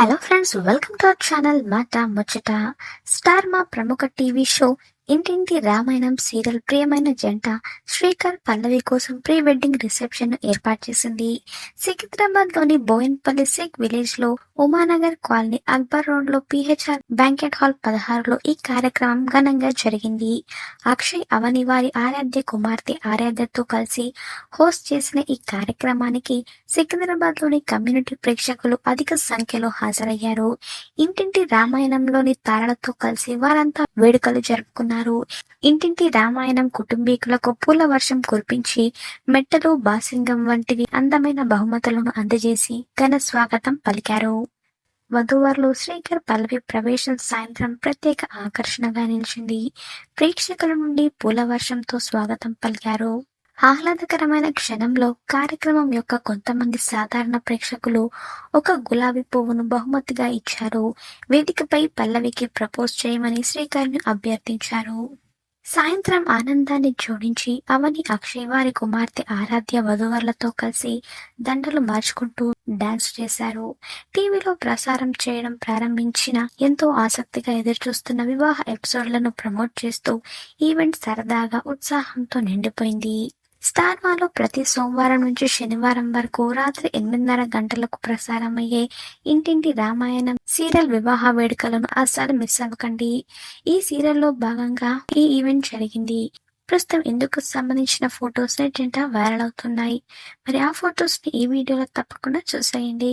Hello friends welcome to our channel మాట ముచ్చట star మా ప్రముఖ టీవీ షో ఇంటింటి రామాయణం సీరియల్ ప్రియమైన జంట శ్రీకాంత్ పల్లవి కోసం ప్రీ వెడ్డింగ్ రిసెప్షన్ ఏర్పాటు చేసింది. సికింద్రాబాద్లోని బోయన్పల్లి సిక్ విలేజ్లో ఉమానగర్ కాలనీ అక్బర్ రోడ్లో పిహెచ్ఆర్ బ్యాంకెట్ హాల్ పదహారులో ఈ కార్యక్రమం ఘనంగా జరిగింది. అక్షయ్ అవని వారి ఆరాధ్య కుమార్తె ఆరాధ్యతో కలిసి హోస్ట్ చేసిన ఈ కార్యక్రమానికి సికింద్రాబాద్లోని కమ్యూనిటీ ప్రేక్షకులు అధిక సంఖ్యలో హాజరయ్యారు. ఇంటింటి రామాయణంలోని తారలతో కలిసి వారంతా వేడుకలు జరుపుకున్నారు. ఇంటింటి రామాయణం కుటుంబీకులకు పూల వర్షం కురిపించి మెట్టలు బాసింగం వంటివి అందమైన బహుమతులను అందజేసి ఘన స్వాగతం పలికారు. వధూవరులు శ్రీకర్ పల్లవి ప్రవేశం సాయంత్రం ప్రత్యేక ఆకర్షణగా నిలిచింది. ప్రేక్షకుల నుండి పూల వర్షంతో స్వాగతం పలికారు. ఆహ్లాదకరమైన క్షణంలో కార్యక్రమం యొక్క కొంతమంది సాధారణ ప్రేక్షకులు ఒక గులాబీ పువ్వును బహుమతిగా ఇచ్చారు. వేదికపై పల్లవికి ప్రపోజ్ చేయమని శ్రీకర్ని అభ్యర్థించారు. సాయంత్రం ఆనందాన్ని జోడించి అవని అక్షయ్ వారి కుమార్తె ఆరాధ్య వధువర్లతో కలిసి దండలు మార్చుకుంటూ డాన్స్ చేశారు. టీవీలో ప్రసారం చేయడం ప్రారంభించిన ఎంతో ఆసక్తిగా ఎదురుచూస్తున్న వివాహ ఎపిసోడ్లను ప్రమోట్ చేస్తూ ఈవెంట్ సరదాగా ఉత్సాహంతో నిండిపోయింది. స్టార్ ప్రతి సోమవారం నుంచి శనివారం వరకు రాత్రి ఎనిమిదిన్నర గంటలకు ప్రసారమయ్యే ఇంటింటి రామాయణం సీరియల్ వివాహ వేడుకలను అస్సలు మిస్ అవ్వకండి. ఈ సీరియల్లో భాగంగా ఈ ఈవెంట్ జరిగింది. ప్రస్తుతం ఇందుకు సంబంధించిన ఫొటోస్ జంట వైరల్ అవుతున్నాయి. మరి ఆ ఫొటోస్ని ఈ వీడియోలో తప్పకుండా చూసేయండి.